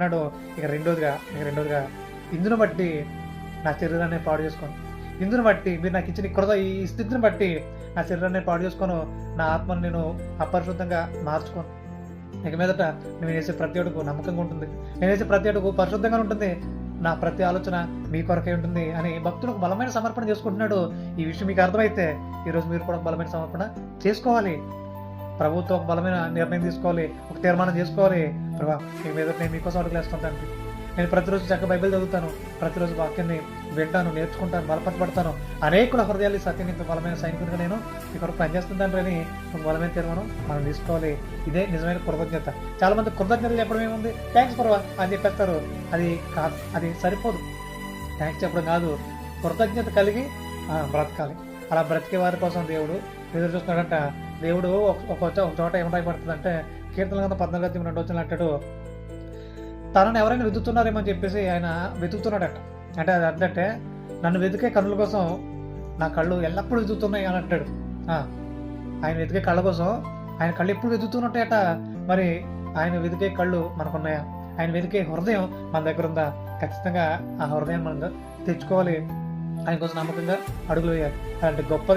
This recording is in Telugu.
అన్నాడు ఇక రెండోదిగా ఇక రెండోదిగా ఇందును బట్టి నా శరీరాన్ని పాడు చేసుకోను. ఇందును బట్టి మీరు నాకు ఇచ్చిన కృత ఈ స్థితిని బట్టి నా శరీరాన్ని పాడు చేసుకోను. నా ఆత్మను నేను అపరిశుద్ధంగా మార్చుకోను. ఇక మీదట నేను వేసే ప్రతి అడుగు నమ్మకంగా ఉంటుంది. నేను వేసే ప్రతి అడుగు పరిశుద్ధంగా ఉంటుంది. నా ప్రతి ఆలోచన మీ కొరకే ఉంటుంది అని భక్తులకు బలమైన సమర్పణ చేసుకుంటున్నాడు. ఈ విషయం మీకు అర్థమైతే ఈరోజు మీరు కూడా బలమైన సమర్పణ చేసుకోవాలి. ప్రభుత్వం ఒక బలమైన నిర్ణయం తీసుకోవాలి ఒక తీర్మానం చేసుకోవాలి. ప్రభా మీ మీద నేను మీకోసం అడుగులు నేను ప్రతిరోజు చక్క బైబిల్ చదువుతాను ప్రతిరోజు వాక్యాన్ని వింటాను నేర్చుకుంటాను బలపరచబడతాను. అనేకుల హృదయాలు సత్యం ఇంత బలమైన సైనికుడిగా నేను మీ కొరకు పనిచేస్తుంటాను అని ఒక బలమైన తీర్మానం మనం తీసుకోవాలి. ఇదే నిజమైన కృతజ్ఞత. చాలా మంది కృతజ్ఞత చెప్పడం ఏముంది? థ్యాంక్స్ ప్రభా అని చెప్పేస్తారు. అది కాదు అది సరిపోదు. థ్యాంక్స్ చెప్పడం కాదు. కృతజ్ఞత కలిగి బ్రతకాలి. అలా బ్రతికే వారి కోసం దేవుడు ఎదురు చూస్తున్నాడంట. దేవుడు ఒక ఒక చోట ఒక పడుతుంది ఏం రాయబడుతుందంటే కీర్తన కింద పద్నాలుగు అధ్యాయం రెండు వచ్చిన అంటాడు తనను ఎవరైనా వెతుకుతున్నారేమో అని చెప్పేసి ఆయన వెతుకుతున్నాడట అంటే అది అంటే నన్ను వెతికే కళ్ళు కోసం నా కళ్ళు ఎల్లప్పుడూ వెతుకుతున్నాయి అని అంటాడు. ఆయన వెతికే కళ్ళ కోసం ఆయన కళ్ళు ఎప్పుడు వెతుకుతున్నట్టేట? మరి ఆయన వెతికే కళ్ళు మనకున్నాయా? ఆయన వెతికే హృదయం మన దగ్గర ఉందా? ఖచ్చితంగా ఆ హృదయం మనం తెచ్చుకోవాలి. ఆయన కోసం నమ్మకంగా అడుగులు వేయాలి. అలాంటి గొప్ప